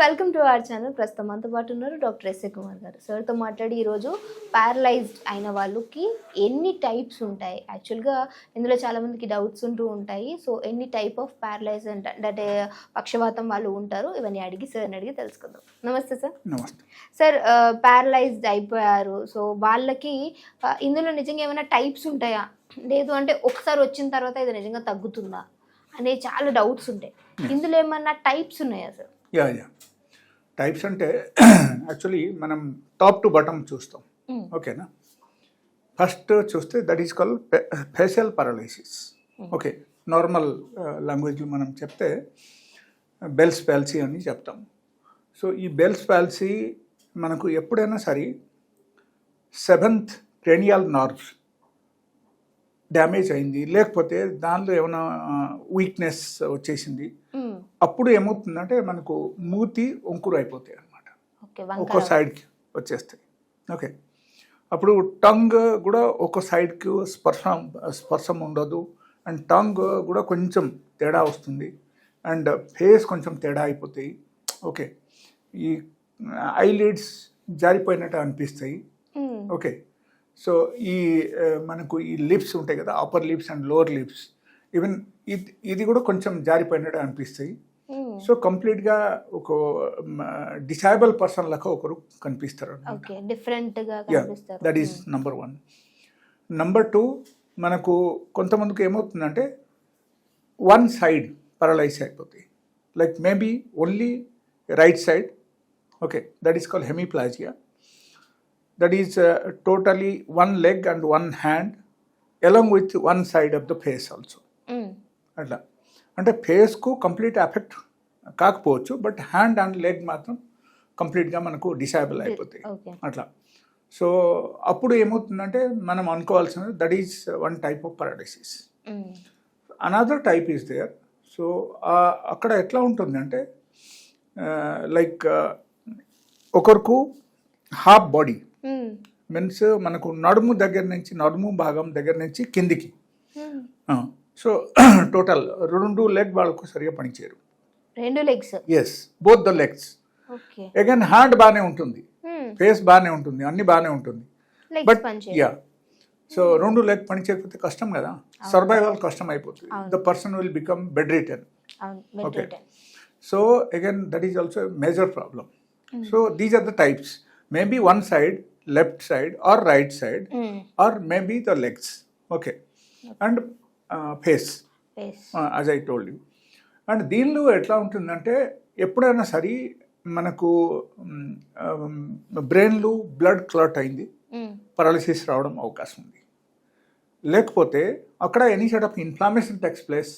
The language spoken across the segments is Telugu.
Welcome to our channel. ప్రస్తుతం మనతో పాటు ఉన్నారు డాక్టర్ ఎస్ఏ కుమార్ గారు. సార్తో మాట్లాడి ఈరోజు ప్యారలైజ్డ్ అయిన వాళ్ళకి ఎన్ని టైప్స్ ఉంటాయి? యాక్చువల్గా ఇందులో చాలా మందికి డౌట్స్ ఉంటూ ఉంటాయి. సో ఎన్ని టైప్ ఆఫ్ ప్యారలైజ్ అంటే పక్షవాతం వాళ్ళు ఉంటారు? ఇవన్నీ అడిగి సార్ని అడిగి తెలుసుకుందాం. నమస్తే సార్ నమస్తే. సార్ ప్యారలైజ్డ్ అయిపోయారు. సో వాళ్ళకి ఆ, ఇందులో నిజంగా ఏమైనా టైప్స్ ఉంటాయా? లేదు అంటే ఒకసారి వచ్చిన తర్వాత ఇది నిజంగా తగ్గుతుందా? అనే చాలా డౌట్స్ ఉంటాయి. ఇందులో ఏమన్నా టైప్స్ ఉన్నాయా సార్ యా యా టైప్స్ అంటే యాక్చువల్లీ మనం టాప్ టు బటమ్ చూస్తాం. Mm. ఓకేనా? ఫస్ట్ చూస్తే that is call facial paralysis. Okay. Normal లాంగ్వేజ్లో మనం చెప్తే బెల్స్ పాలసీ అని చెప్తాం. సో ఈ బెల్స్ పాలసీ మనకు ఎప్పుడైనా సరే సెవెంత్ క్రేనియల్ నార్వ్స్ డ్యామేజ్ అయింది. లేకపోతే దానిలో ఏమైనా వీక్నెస్ వచ్చేసింది. మ్మ్. అప్పుడు ఏమవుతుందంటే మనకు మూతి ఒంకురు అయిపోతాయి అనమాట ఒక్కో సైడ్కి వచ్చేస్తాయి. ఓకే. అప్పుడు టంగ్ కూడా ఒక్కో సైడ్కి స్పర్శం స్పర్శం ఉండదు. అండ్ టంగ్ కూడా కొంచెం తేడా వస్తుంది. అండ్ ఫేస్ కొంచెం తేడా అయిపోతాయి. ఓకే. ఈ ఐలిడ్స్ జారిపోయినట్టు అనిపిస్తాయి. మ్మ్. ఓకే. సో ఈ మనకు ఈ లిప్స్ ఉంటాయి కదా upper lips and lower lips even ఇది ఇది కూడా కొంచెం జారిపోయినట్టు అనిపిస్తాయి. మ్మ్. సో కంప్లీట్గా ఒక డిసైబుల్ పర్సన్ లెక్క ఒకరు కనిపిస్తారు గా that is number one number two మనకు కొంతమందికి ఏమవుతుందంటే వన్ సైడ్ పరలైజ్ అయిపోతాయి. Like maybe only right side okay that is call hemiplegia that is totally one leg and one hand along with one side of the face also. అట్లా. అంటే ఫేస్కు కంప్లీట్ ఎఫెక్ట్ కాకపోవచ్చు బట్ హ్యాండ్ అండ్ లెగ్ మాత్రం కంప్లీట్గా మనకు డిసేబుల్ అయిపోతాయి. అట్లా. సో అప్పుడు ఏమవుతుందంటే మనం అనుకోవాల్సినది that is one type of paralysis hmm. Another type is there so అక్కడ ఎట్లా ఉంటుందంటే లైక్ ఒకరికి హాఫ్ బాడీ. మీన్స్ మనకు నడుము దగ్గర నుంచి నడుము భాగం దగ్గర నుంచి కిందికి. సో టోటల్ రెండు లెగ్ వాళ్ళకు సరిగా పనిచేయరు. రెండు legs yes both the legs okay again hand బాగానే ఉంటుంది. ఫేస్ బాగానే ఉంటుంది అన్ని బాగానే ఉంటుంది. బట్ యా సో రెండు లెగ్ పని చేయకపోతే కష్టం కదా? సర్వైవల్ కష్టం అయిపోతుంది. The person will become bedridden. Better so again that is also major problem so these are the types maybe one side left side or right side or maybe the legs okay and face. As I told you and దీనిలో ఎట్లా ఉంటుందంటే ఎప్పుడైనా సరే మనకు బ్రెయిన్లో బ్లడ్ క్లాట్ అయింది. పారాలిసిస్ రావడం అవకాశం ఉంది. లేకపోతే అక్కడ any side of inflammation takes place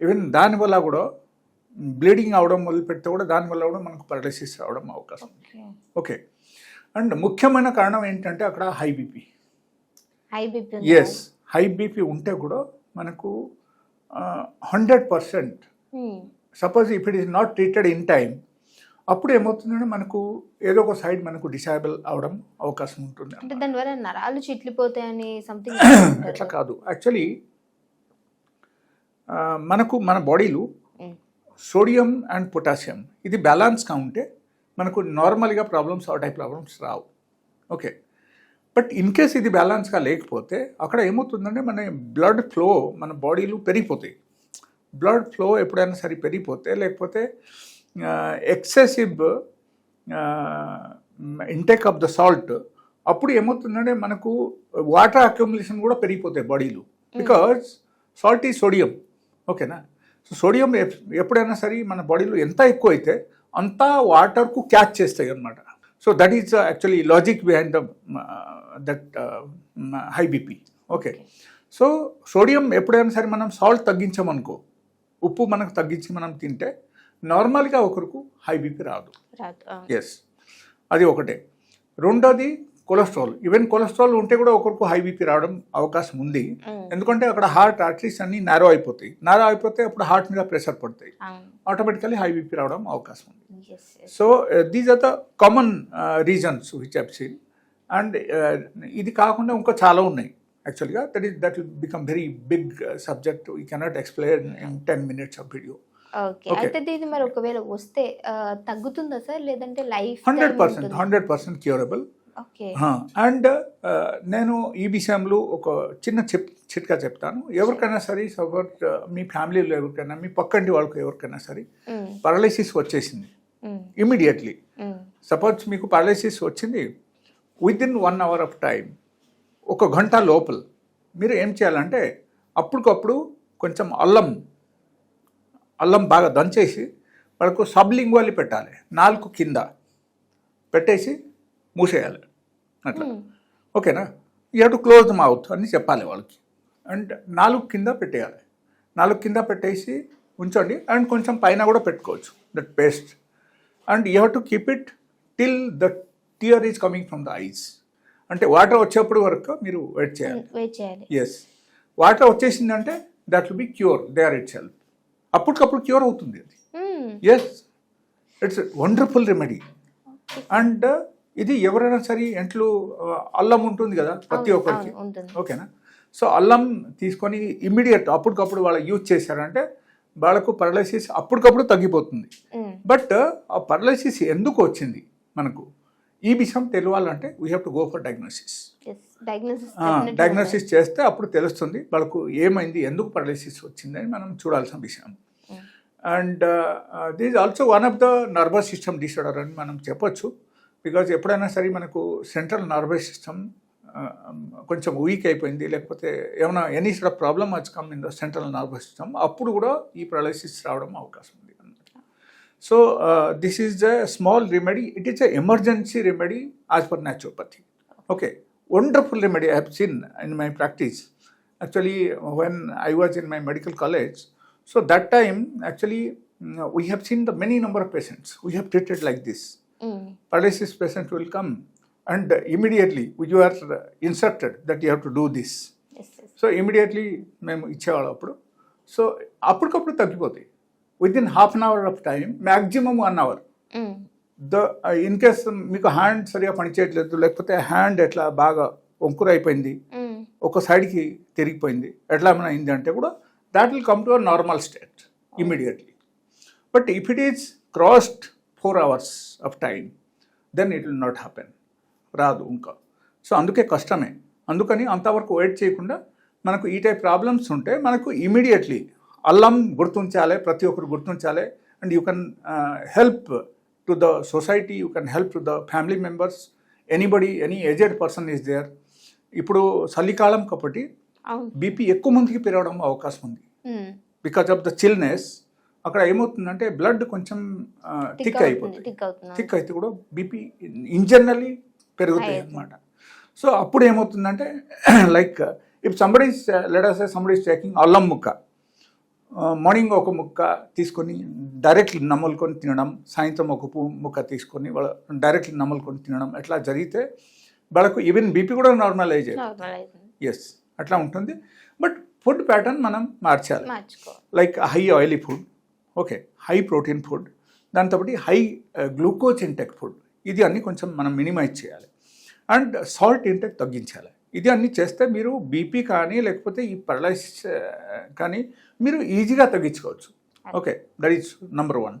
even దానివల్ల కూడా బ్లీడింగ్ అవడం మొదలు పెడితే కూడా దానివల్ల కూడా మనకు పారాలిసిస్ రావడం అవకాశం ఉంది. ఓకే. అండ్ ముఖ్యమైన కారణం ఏంటంటే అక్కడ high BP. Yes high BP ఉంటే కూడా మనకు hundred percent. Suppose if it is not treated in time అప్పుడు ఏమవుతుందంటే మనకు ఏదో ఒక సైడ్ మనకు డిసేబుల్ అవడం అవకాశం ఉంటుంది అంటే దాని వల్ల నరాలు చిట్లిపోతాయని సంథింగ్ అట్లా కాదు. యాక్చువల్లీ మనకు మన బాడీలో సోడియం అండ్ పొటాషియం ఇది బ్యాలెన్స్గా ఉంటే మనకు నార్మల్గా ప్రాబ్లమ్స్ ఆ టైప్ ప్రాబ్లమ్స్ రావు. ఓకే. బట్ ఇన్ కేస్ ఇది బ్యాలెన్స్గా లేకపోతే అక్కడ ఏమవుతుందంటే మన బ్లడ్ ఫ్లో మన బాడీలో పెరిగిపోతాయి. బ్లడ్ ఫ్లో ఎప్పుడైనా సరే పెరిగిపోతే లేకపోతే excessive intake of the salt అప్పుడు ఏమవుతుందంటే మనకు వాటర్ అక్యుములేషన్ కూడా పెరిగిపోతాయి బాడీలో. బికాజ్ సాల్ట్ ఈ సోడియం. ఓకేనా? సో సోడియం ఎప్- ఎప్పుడైనా సరే మన బాడీలో ఎంత ఎక్కువ అయితే అంతా వాటర్కు క్యాచ్ చేస్తాయి అన్నమాట. So that is actually logic behind the that high BP okay so sodium ఎప్పుడైనా సరే మనం సాల్ట్ తగ్గించామనుకో ఉప్పు మనకు తగ్గించి మనం తింటే నార్మల్గా ఒకరికి హై బీపీ రాదు. ఎస్ అది ఒకటే. రెండోది కొలెస్ట్రాల్ ఈవెన్ కొలెస్ట్రాల్ ఉంటే కూడా ఒకరికి హై బీపీ రావడం అవకాశం ఉంది. ఎందుకంటే అక్కడ హార్ట్ ఆర్టరీస్ అన్ని నారో అయిపోతాయి. నారో అయిపోతే అప్పుడు హార్ట్ మీద ప్రెషర్ పడతాయి. ఆటోమేటికలీ హై బీపీ రావడం అవకాశం ఉంది. So these are the common reasons which have seen and ఇది కాకుండా ఇంకా చాలా ఉన్నాయి. యాక్చువల్గా that is that will become very big subject you cannot explain in ten minutes of video okay. అయితే మరి ఒకవేళ వస్తే తగ్గుతుందా సార్? లేదంటే life hundred percent hundred percent curable and నేను ఈ విషయంలో ఒక చిన్న చెప్ చిట్కా చెప్తాను. ఎవరికైనా సరే సపోజ్ మీ ఫ్యామిలీలో ఎవరికైనా మీ పక్కంటి వాళ్ళకి ఎవరికైనా సరే పారాలైసిస్ వచ్చేసింది. ఇమీడియట్లీ సపోజ్ మీకు పారాలైసిస్ వచ్చింది within one hour of time ఒక గంట లోపల మీరు ఏం చేయాలంటే అప్పటికప్పుడు కొంచెం అల్లం అల్లం బాగా దంచేసి వాళ్ళకు సబ్లింగ్వాలి పెట్టాలి. నాలుగు కింద పెట్టేసి మూసేయాలి. అట్లా. ఉమ్, ఓకేనా? యూ టు క్లోజ్ మౌత్ అని చెప్పాలి వాళ్ళకి. అండ్ నాలుగు కింద పెట్టేయాలి. నాలుగు కింద పెట్టేసి ఉంచండి. అండ్ కొంచెం పైన కూడా పెట్టుకోవచ్చు. That paste. And you have to keep it till the tear is coming from the eyes అంటే వాటర్ వచ్చేప్పుడు వరకు మీరు వెయిట్ చేయాలి. వెయిట్ చేయాలి. Yes water వచ్చేసిందంటే that will be cure there itself అప్పటికప్పుడు క్యూర్ అవుతుంది అది. Yes it's wonderful remedy and ఇది ఎవరైనా సరే ఇంట్లో ఆ, అల్లం ఉంటుంది కదా ప్రతి ఒక్కరికి. ఓకేనా? సో అల్లం తీసుకొని ఇమ్మీడియట్ అప్పటికప్పుడు వాళ్ళు యూజ్ చేశారంటే వాళ్ళకు పరలైసిస్ అప్పటికప్పుడు తగ్గిపోతుంది. బట్ ఆ పరలైసిస్ ఎందుకు వచ్చింది మనకు? ఈ విషయం తెలియాలంటే we have to go for diagnosis diagnosis చేస్తే అప్పుడు తెలుస్తుంది వాళ్ళకు ఏమైంది ఎందుకు పరలైసిస్ వచ్చింది అని మనం చూడాల్సిన విషయం. And this also one of the nervous system disorder అని మనం చెప్పొచ్చు. బికాజ్ ఎప్పుడైనా సరే మనకు సెంట్రల్ నర్వస్ సిస్టమ్ కొంచెం వీక్ అయిపోయింది లేకపోతే ఏమైనా ఎనీ సైడ్ ప్రాబ్లమ్ వచ్చి come in the central nervous system అప్పుడు కూడా ఈ ప్రలైసిస్ రావడం అవకాశం ఉంది. So this is the small remedy it is a emergency remedy as per naturopathy okay wonderful remedy I have seen in my practice actually when i was in my medical college so that time actually mm, we have seen the many number of patients we have treated like this um, paralysis patient will come and immediately you are instructed that you have to do this yes, yes. So immediately మేము ఇచ్చేవాళ్ళం అప్పుడు సో అప్పటికప్పుడు తగ్గిపోతాయి within half an hour of time maximum one hour the in case మీకు హ్యాండ్ సరిగా పనిచేయట్లేదు లేకపోతే హ్యాండ్ ఎట్లా బాగా అయిపోయింది ఉమ్, ఒక సైడ్కి తిరిగిపోయింది ఎట్లా ఏమైనా అయింది అంటే కూడా that will come to a normal state immediately but if it is crossed four hours of time then it will not happen రాదు ఇంకా. సో అందుకే కష్టమే. అందుకని అంతవరకు వెయిట్ చేయకుండా మనకు ఈ టైప్ ప్రాబ్లమ్స్ ఉంటే మనకు ఇమీడియట్లీ అల్లం గుర్తుంచాలి ప్రతి ఒక్కరు గుర్తుంచాలి. And you can help to the society you can help to the family members anybody any aged person is there ఇప్పుడు చలికాలం కాబట్టి బీపీ ఎక్కువ మందికి పెరగడం అవకాశం ఉంది. బికాజ్ ఆఫ్ ద చిల్నెస్ అక్కడ ఏమవుతుందంటే బ్లడ్ కొంచెం థిక్ అవుతుంది, అయిపోతుంది. థిక్ అయితే కూడా బీపీ ఇంజనరలీ పెరుగుతాయి High అన్నమాట. సో అప్పుడు ఏమవుతుందంటే like if somebody let's somebody taking అల్లం ముక్క. మార్నింగ్ ఒక ముక్క తీసుకొని డైరెక్ట్లీ నమ్ములుకొని తినడం సాయంత్రం ఒక పు ముక్క తీసుకొని వాళ్ళ డైరెక్ట్లీ నమ్ములుకొని తినడం ఎట్లా జరిగితే వాళ్ళకు ఈవెన్ బీపీ కూడా నార్మలైజ్ ఎస్ అట్లా ఉంటుంది. బట్ ఫుడ్ ప్యాటర్న్ మనం మార్చాలి. Like high oily food okay high protein food దాంతో హై గ్లూకోజ్ ఇంటెక్ ఫుడ్ ఇది అన్ని కొంచెం మనం మినిమైజ్ చేయాలి. అండ్ సాల్ట్ ఇంటెక్ తగ్గించాలి. ఇది అన్ని చేస్తే మీరు బీపీ కానీ లేకపోతే ఈ పరలైసిస్ కానీ మీరు ఈజీగా తగ్గించుకోవచ్చు. Okay that is number one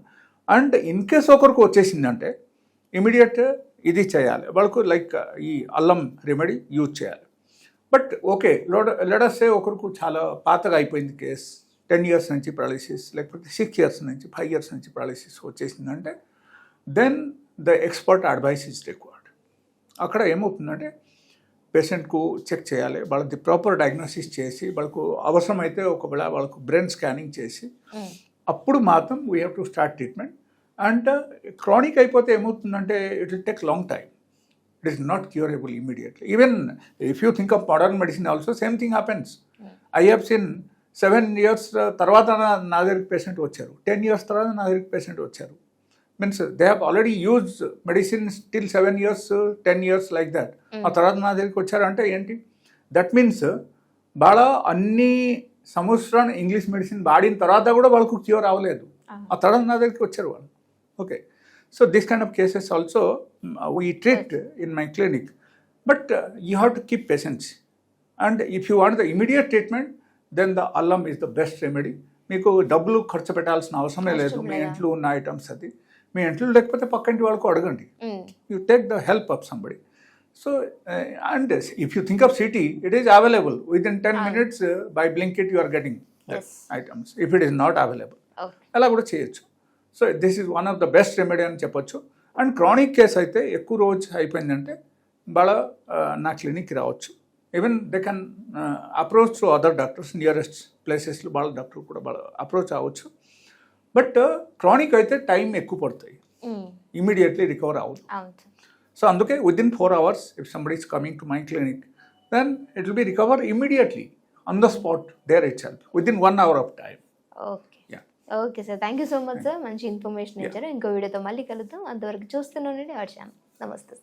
and in case ఒకరికి వచ్చేసిందంటే ఇమీడియట్ ఇది చేయాలి. వాళ్ళకు లైక్ ఈ అల్లం రెమెడీ యూజ్ చేయాలి. బట్ ఓకే లోడ లెడసే ఒకరికి చాలా పాతగా అయిపోయింది కేస్ టెన్ ఇయర్స్ నుంచి పాలసీస్ లేకపోతే సిక్స్ ఇయర్స్ నుంచి ఫైవ్ ఇయర్స్ నుంచి palsies వచ్చేసిందంటే then the expert advice is required అక్కడ ఏమవుతుందంటే పేషెంట్కు చెక్ చేయాలి. వాళ్ళది ప్రాపర్ డయాగ్నోసిస్ చేసి వాళ్ళకు అవసరమైతే ఒకవేళ వాళ్ళకు బ్రెయిన్ స్కానింగ్ చేసి అప్పుడు మాత్రం we have to start treatment and chronic అయిపోతే ఏమవుతుందంటే it will take long time it is not curable immediately even if you think of modern medicine also same thing happens I have seen seven years తర్వాత నా దగ్గరికి పేషెంట్ వచ్చారు. టెన్ ఇయర్స్ తర్వాత నా దగ్గరికి పేషెంట్ వచ్చారు. Means they have already use medicine still seven years ten years like that ఆ తర్వాత నా దగ్గరికి వచ్చారంటే ఏంటి? దట్ మీన్స్ వాళ్ళ అన్ని సంవత్సరాలు ఇంగ్లీష్ మెడిసిన్ వాడిన తర్వాత కూడా వాళ్ళకు క్యూర్ అవ్వలేదు. ఆ. తర్వాత నా దగ్గరికి వచ్చారు వాళ్ళు. Okay so this kind of cases also we treat in my clinic but you have to keep patience and if you want the immediate treatment then the అల్లం ఈస్ ద బెస్ట్ రెమెడీ మీకు డబ్బులు ఖర్చు పెట్టాల్సిన అవసరమే లేదు. మీ? ఇంట్లో ఉన్న ఐటమ్స్ అది. మీ ఇంట్లో లేకపోతే పక్కింటి వాళ్ళకు అడగండి. So, uh, and this, if you think of city, it is available within 10 Ah. minutes uh, by Blinkit you are getting the Yes. items if it is not available. Okay అలా కూడా చేయొచ్చు so this is one of the best remedy అని చెప్పొచ్చు అండ్ క్రానిక్ కేస్ అయితే ఎక్కువ రోజు అయిపోయిందంటే వాళ్ళ నా క్లినిక్కి రావచ్చు even they can approach to other doctors nearest ప్లేసెస్లో వాళ్ళ డాక్టర్ కూడా వాళ్ళ అప్రోచ్ అవ్వచ్చు బట్ క్రానిక్ అయితే టైం ఎక్కువ పడుతుంది. ఇమీడియట్లీ రికవర్ అవ్వదు. సో అందుకే within four hours if somebody is coming to my clinic then it will be recover immediately on the spot there itself within one hour of time okay sir thank you so much sir మంచి ఇన్ఫర్మేషన్. ఇచ్చారు. ఇంకో వీడియోతో మళ్ళీ కలుద్దాం. అంతవరకు చూస్తున్నానండి ఆడిషాను నమస్తే.